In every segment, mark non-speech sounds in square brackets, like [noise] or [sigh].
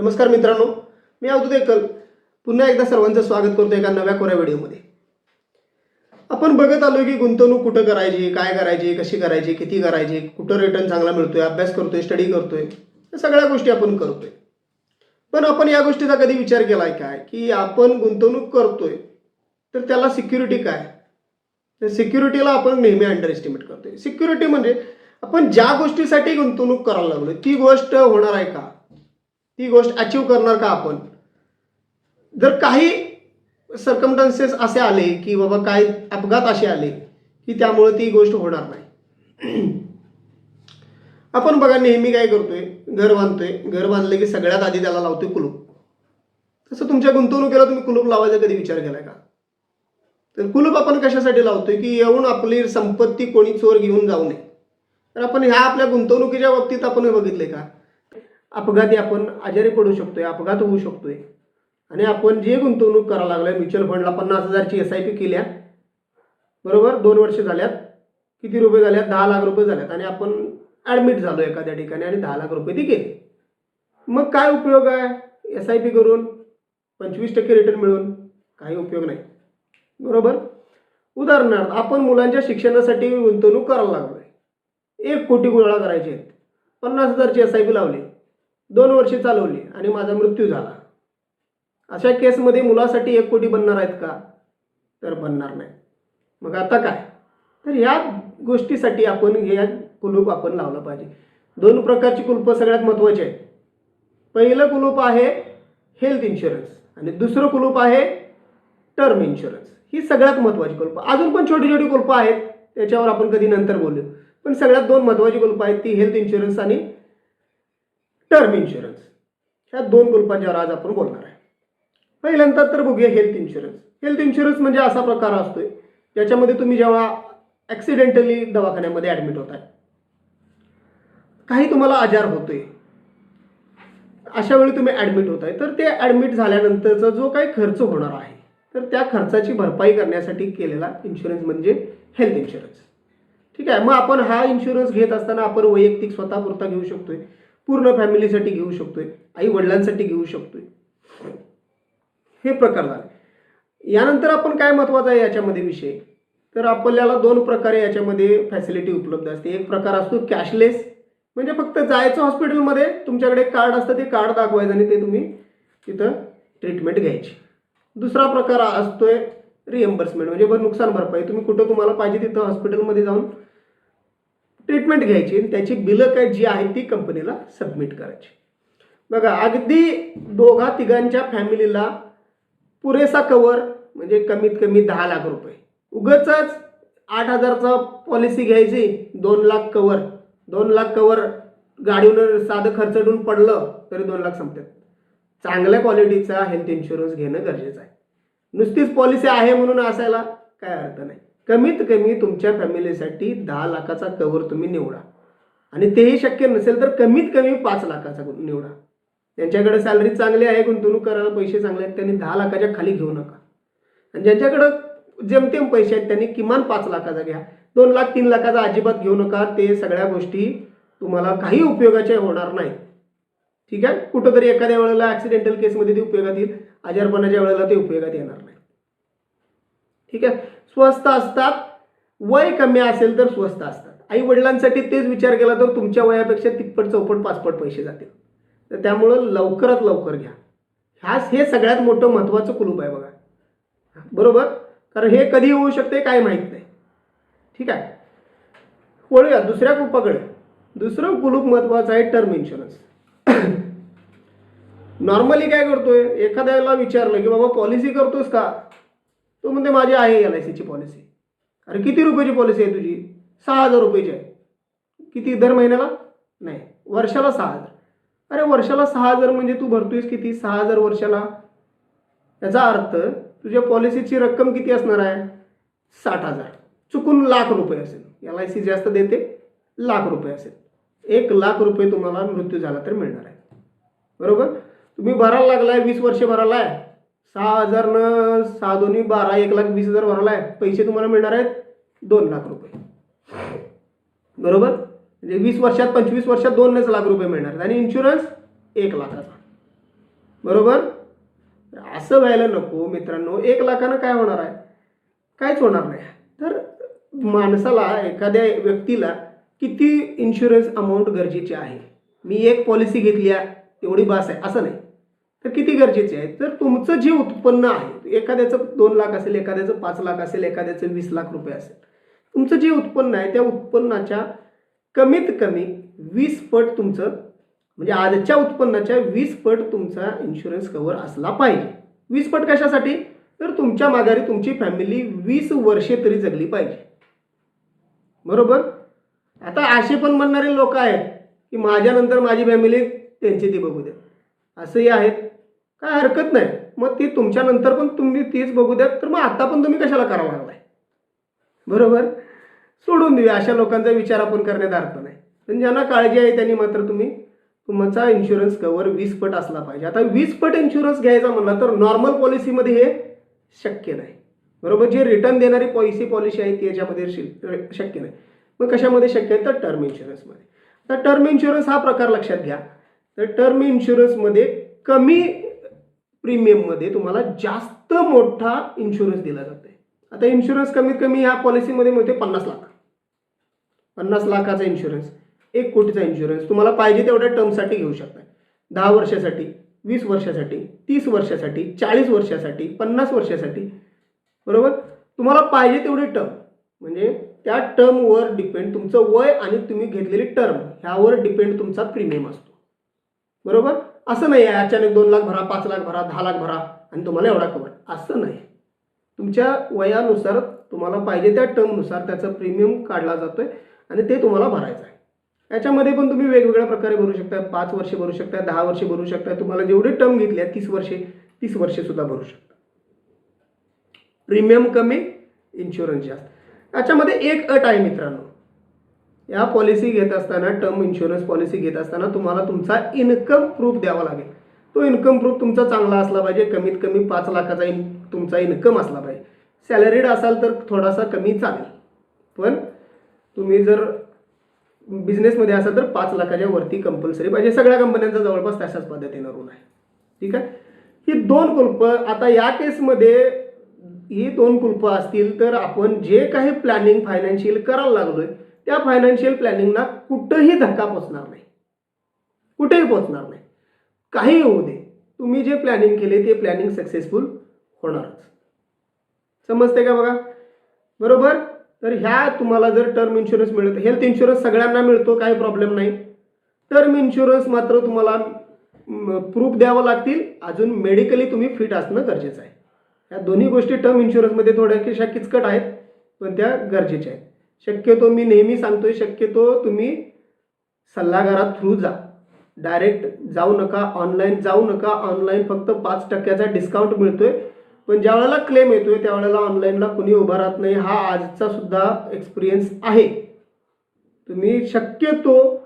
नमस्कार मित्रांनो मी अवधूत एकल. पुन्हा एकदा सर्वांचं स्वागत करतो एका नव्या कोऱ्या व्हिडिओमध्ये. आपण बघत आलो की गुंतवणूक कुठं करायची काय करायची कशी करायची किती करायची कुठं रिटर्न चांगला मिळतोय अभ्यास करतोय स्टडी करतोय या सगळ्या गोष्टी आपण करतोय. पण आपण या गोष्टीचा कधी विचार केलाय काय? की आपण गुंतवणूक करतोय तर त्याला सिक्युरिटी काय? तर सिक्युरिटीला आपण नेहमी अंडर एस्टिमेट करतोय. सिक्युरिटी म्हणजे आपण ज्या गोष्टीसाठी गुंतवणूक करायला लागलोय ती गोष्ट होणार आहे का? ती गोष्ट अचीव करणार का आपण? जर काही सर्कमटन्सेस असे आले की बाबा काय अपघात असे आले की त्यामुळे ती गोष्ट होणार नाही. [clears throat] आपण बघा नेहमी काय करतोय? घर बांधतोय. घर बांधलं की सगळ्यात आधी त्याला लावतोय कुलूप. तसं तुमच्या गुंतवणुकीला तुम्ही कुलूप लावायचा कधी विचार केलाय का? तर कुलूप आपण कशासाठी लावतोय की येऊन आपली संपत्ती कोणी चोर घेऊन जाऊ नये. तर आपण ह्या आपल्या गुंतवणुकीच्या बाबतीत आपण बघितले का? अपघाती आपण आजारी पडू शकतोय अपघात होऊ शकतोय. आणि आपण जे गुंतवणूक करायला लागलोय म्युच्युअल फंडला पन्नास हजारची एस आय पी केल्या बरोबर? दोन वर्ष झाल्यात. किती रुपये झाल्यात? दहा लाख रुपये झाल्यात. आणि आपण ॲडमिट झालो एखाद्या ठिकाणी आणि दहा लाख रुपये ती गेले मग काय उपयोग आहे? एस आय पी करून पंचवीस टक्के रिटर्न मिळून काही उपयोग नाही. बरोबर? उदाहरणार्थ आपण मुलांच्या शिक्षणासाठी गुंतवणूक करायला लागलो आहे एक कोटी गोळा करायचे आहेत. पन्नास हजारची एस आय पी लावली. दोन वर्षे चालवली आणि माझा मृत्यू झाला. अशा केसमध्ये मुलासाठी एक कोटी बनणार आहेत का? तर बनणार नाही. मग आता काय? तर ह्या गोष्टीसाठी आपण हे कुलूप आपण लावलं पाहिजे. दोन प्रकारची कुलपं सगळ्यात महत्त्वाची आहेत. पहिलं कुलूप आहे हेल्थ इन्शुरन्स आणि दुसरं कुलूप आहे टर्म इन्शुरन्स ही सगळ्यात महत्त्वाची कुलपं. अजून पण छोटी छोटी कुलपं आहेत त्याच्यावर आपण कधी नंतर बोलू. पण सगळ्यात दोन महत्त्वाची कुलपं आहेत ती हेल्थ इन्शुरन्स आणि टर्म इन्शुरन्स ह्या दोन ग्रुपांच्यावर आज आपण बोलणार आहे. पहिल्यांदा तर बघूया हेल्थ इन्शुरन्स हेल्थ इन्शुरन्स म्हणजे असा प्रकार असतोय ज्याच्यामध्ये तुम्ही जेव्हा ॲक्सिडेंटली दवाखान्यामध्ये ॲडमिट होताय काही तुम्हाला आजार होतोय. अशा वेळी तुम्ही ॲडमिट होताय. तर ते ॲडमिट झाल्यानंतरचा जो काही खर्च होणार आहे तर त्या खर्चाची भरपाई करण्यासाठी केलेला इन्शुरन्स म्हणजे हेल्थ इन्शुरन्स ठीक आहे मग आपण हा इन्शुरन्स घेत असताना आपण वैयक्तिक स्वतःपुरता घेऊ शकतोय. पूर्ण फॅमिलीसाठी घेऊ शकतोय आई वडिलांसाठी घेऊ शकतोय. हे प्रकार झाले. यानंतर आपण काय महत्त्वाचं आहे याच्यामध्ये विषय? तर आपल्याला दोन प्रकारे याच्यामध्ये फॅसिलिटी उपलब्ध असते. एक प्रकार असतो कॅशलेस म्हणजे फक्त जायचं हॉस्पिटलमध्ये तुमच्याकडे कार्ड असतं ते कार्ड दाखवायचं आणि ते तुम्ही तिथं ट्रीटमेंट घ्यायची. दुसरा प्रकार असतोय रिएम्बर्समेंट म्हणजे बरं नुकसान भरपाई. तुम्ही कुठं तुम्हाला पाहिजे तिथं हॉस्पिटलमध्ये जाऊन ट्रीटमेंट घ्यायची आणि त्याची बिलं काय जी आहेत ती कंपनीला सबमिट करायची. बघा अगदी दोघा तिघांच्या फॅमिलीला पुरेसा कवर म्हणजे कमीत कमी दहा लाख रुपये. उगच आठ हजारचा पॉलिसी घ्यायची दोन लाख कवर दोन लाख कवर गाडीवर साधं खर्चडून पडलं तरी दोन लाख संपतात. चांगल्या क्वालिटीचा हेल्थ इन्शुरन्स घेणं गरजेचं आहे. नुसतीच पॉलिसी आहे म्हणून असायला काय अर्थ नाही. कमीत कमी तुमच्या फॅमिलीसाठी दहा लाखाचा कवर तुम्ही निवडा. आणि तेही शक्य नसेल तर कमीत कमी पाच लाखाचा निवडा. ज्यांच्याकडे सॅलरी चांगली आहे गुंतवणूक करायला पैसे चांगले आहेत त्यांनी दहा लाखाच्या खाली घेऊ नका. आणि ज्यांच्याकडं जेमतेम पैसे आहेत त्यांनी किमान पाच लाखाचा घ्या. दोन लाख तीन लाखाचा अजिबात घेऊ नका. ते सगळ्या गोष्टी तुम्हाला काही उपयोगाच्या होणार नाही ठीक आहे? कुठंतरी एखाद्या वेळेला ॲक्सिडेंटल केसमध्ये ते उपयोगात येईल. आजारपणाच्या वेळेला ते उपयोगात येणार नाही. ठीक आहे? स्वस्त असतात वय कमी असेल तर स्वस्त असतात. आई वडिलांसाठी तेच विचार केला तर तुमच्या वयापेक्षा तिप्पट चौपट पाचपट पैसे जातील. तर त्यामुळं लवकरात लवकर घ्या. ह्याच हे सगळ्यात मोठं महत्त्वाचं कुलूप आहे बघा. बरोबर? कारण हे कधी होऊ शकते काय माहीत नाही. ठीक आहे? वळूया दुसऱ्या कुलपाकडे दुसरं कुलूप महत्त्वाचं आहे टर्म इन्शुरन्स नॉर्मली काय करतोय? एखाद्याला विचारलं की बाबा पॉलिसी करतोस का? तो म्हणते माझी आहे एल आय सीची पॉलिसी अरे किती रुपयाची पॉलिसी आहे तुझी? सहा हजार रुपयाची आहे. किती? दर महिन्याला? नाही वर्षाला सहा हजार. अरे वर्षाला सहा हजार म्हणजे तू भरतोयस किती? सहा हजार वर्षाला. याचा अर्थ तुझ्या पॉलिसीची रक्कम किती असणार आहे? साठ हजार. चुकून लाख रुपये असेल. एल आय सी जास्त देते लाख रुपये असेल. एक लाख रुपये तुम्हाला मृत्यू झाला तर मिळणार आहे. बरोबर? तुम्ही भरायला लागलाय वीस वर्ष भरायला आहे सहा हजार न सहा दोन्ही बारा एक लाख वीस हजार भरायला आहे. पैसे तुम्हाला मिळणार आहेत दोन लाख रुपये. बरोबर? म्हणजे वीस वर्षात पंचवीस वर्षात दोनच लाख रुपये मिळणार आणि इन्शुरन्स एक लाखाचा. बरोबर? असं व्हायला नको मित्रांनो. एक लाखानं काय होणार आहे? काहीच होणार नाही. तर माणसाला एखाद्या व्यक्तीला किती इन्शुरन्स अमाऊंट गरजेची आहे? मी एक पॉलिसी घेतली आहे. तेवढी बास आहे. असं नाही. तर किती गरजेचे आहे तर तुमचं जे उत्पन्न आहे एखाद्याचं दोन लाख असेल एखाद्याचं पाच लाख असेल एखाद्याचं वीस लाख रुपये असेल तुमचं जे उत्पन्न आहे त्या उत्पन्नाच्या कमीत कमी वीस पट तुमचं म्हणजे आजच्या उत्पन्नाच्या वीस पट तुमचा इन्शुरन्स कव्हर असला पाहिजे. वीस पट कशासाठी? तर तुमच्या माघारी तुमची फॅमिली वीस वर्षे तरी जगली पाहिजे. बरोबर? आता असे पण म्हणणारे लोक आहेत की माझ्यानंतर माझी फॅमिली त्यांची ती बघू द्या. असंही आहेत. काय हरकत नाही. मग ती तुमच्यानंतर पण तुम्ही तीच बघू द्यात. तर मग आता पण तुम्ही कशाला करावं लागलाय? बरोबर? सोडून देऊया. अशा लोकांचा विचार आपण करण्यात अर्थ नाही. पण ज्यांना काळजी आहे त्यांनी मात्र तुम्ही तुमचा इन्शुरन्स कवर वीस पट असला पाहिजे. आता वीस पट इन्शुरन्स घ्यायचा म्हणला तर नॉर्मल पॉलिसीमध्ये हे शक्य नाही. बरोबर? जे रिटर्न देणारी पॉलिसी पॉलिसी आहे ती याच्यामध्ये शि- शक्य नाही. मग कशामध्ये शक्य आहे? तर टर्म इन्शुरन्समध्ये तर टर्म इन्शुरन्स हा प्रकार लक्षात घ्या. तर टर्म इन्शुरन्समध्ये कमी प्रीमियममध्ये तुम्हाला जास्त मोठा इन्शुरन्स दिला जातो आता इन्शुरन्स कमीत कमी या पॉलिसीमध्ये मिळते पन्नास लाख. पन्नास लाखाचा इन्शुरन्स एक कोटीचा इन्शुरन्स तुम्हाला पाहिजे तेवढ्या टर्मसाठी घेऊ शकता दहा वर्षासाठी वीस वर्षासाठी तीस वर्षासाठी चाळीस वर्षासाठी पन्नास वर्षासाठी. बरोबर? तुम्हाला पाहिजे तेवढी टर्म म्हणजे त्या टर्मवर डिपेंड तुमचं वय आणि तुम्ही घेतलेली टर्म ह्यावर डिपेंड तुमचा प्रीमियम असतो. बरोबर? असं नाही आहे अचानक दोन लाख भरा पाच लाख भरा दहा लाख भरा आणि तुम्हाला एवढा कवर असं नाही तुमच्या वयानुसार तुम्हाला पाहिजे त्या टर्मनुसार त्याचा प्रीमियम काढला जातो आहे आणि ते तुम्हाला भरायचं आहे. याच्यामध्ये पण तुम्ही वेगवेगळ्या प्रकारे भरू शकता पाच वर्षे भरू शकता दहा वर्षे भरू शकता. तुम्हाला जेवढी टर्म घेतली आहे तीस वर्षे तीस वर्षे सुद्धा भरू शकता. प्रीमियम कमी इन्शुरन्स जास्त. याच्यामध्ये एक अट आहे मित्रांनो. या पॉलिसी घेत असताना टर्म इन्शुरन्स पॉलिसी घेत असताना तुम्हाला तुमचा इन्कम प्रूफ द्यावा लागेल. तो इन्कम प्रूफ तुमचा चांगला असला पाहिजे कमीत कमी पाच लाखाचा इन तुमचा इन्कम असला पाहिजे. सॅलरीड असाल तर थोडासा कमी चालेल. पण तुम्ही जर बिझनेसमध्ये असाल तर पाच लाखाच्या वरती कंपल्सरी पाहिजे. सगळ्या कंपन्यांचा जवळपास तशाच पद्धतीनं रूल आहे. ठीक आहे? ही दोन कुल्प आता या केसमध्ये ही दोन कुल्प असतील तर आपण जे काही प्लॅनिंग फायनान्शियल करायला लागलो आहे त्या फायनान्शियल प्लॅनिंगला कुठंही धक्का पोचणार नाही. कुठेही पोचणार नाही. काही होऊ दे. तुम्ही जे प्लॅनिंग केले ते प्लॅनिंग सक्सेसफुल होणारच. समजते का बघा? बरोबर? तर ह्या तुम्हाला जर टर्म इन्शुरन्स मिळत हेल्थ इन्शुरन्स सगळ्यांना मिळतो काही प्रॉब्लेम नाही. टर्म इन्शुरन्स मात्र तुम्हाला प्रूफ द्यावं लागतील. अजून मेडिकली तुम्ही फिट असणं गरजेचं आहे. ह्या दोन्ही गोष्टी टर्म इन्शुरन्समध्ये थोड्याशा किचकट आहेत पण त्या गरजेच्या आहेत. शक्यतो मी नेहमी सांगतोय शक्यतो तुम्ही सल्लागारात थ्रू जा. डायरेक्ट जाऊ नका ऑनलाईन जाऊ नका. ऑनलाईन फक्त पाच टक्क्याचा डिस्काउंट मिळतोय. पण ज्या वेळेला क्लेम येतोय त्यावेळेला ऑनलाईनला कुणी उभा राहत नाही. हा आजचा सुद्धा एक्सपिरियन्स आहे. तुम्ही शक्यतो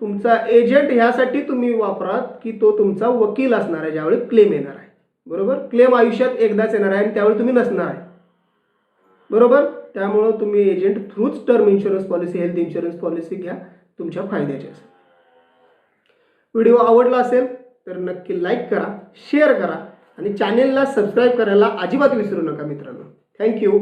तुमचा एजंट ह्यासाठी तुम्ही वापरात की तो तुमचा वकील असणार आहे ज्यावेळी क्लेम येणार आहे. बरोबर? क्लेम आयुष्यात एकदाच येणार आहे आणि त्यावेळी तुम्ही नसणार आहे. बरोबर? त्यामुळं तुम्ही agent थ्रूच term insurance policy health insurance policy घ्या तुमच्या फायद्याची असेल. व्हिडिओ आवडला असेल तर नक्की लाईक करा शेअर करा आणि चॅनेलला सबस्क्राईब करायला अजिबात विसरू नका मित्रांनो. थँक्यू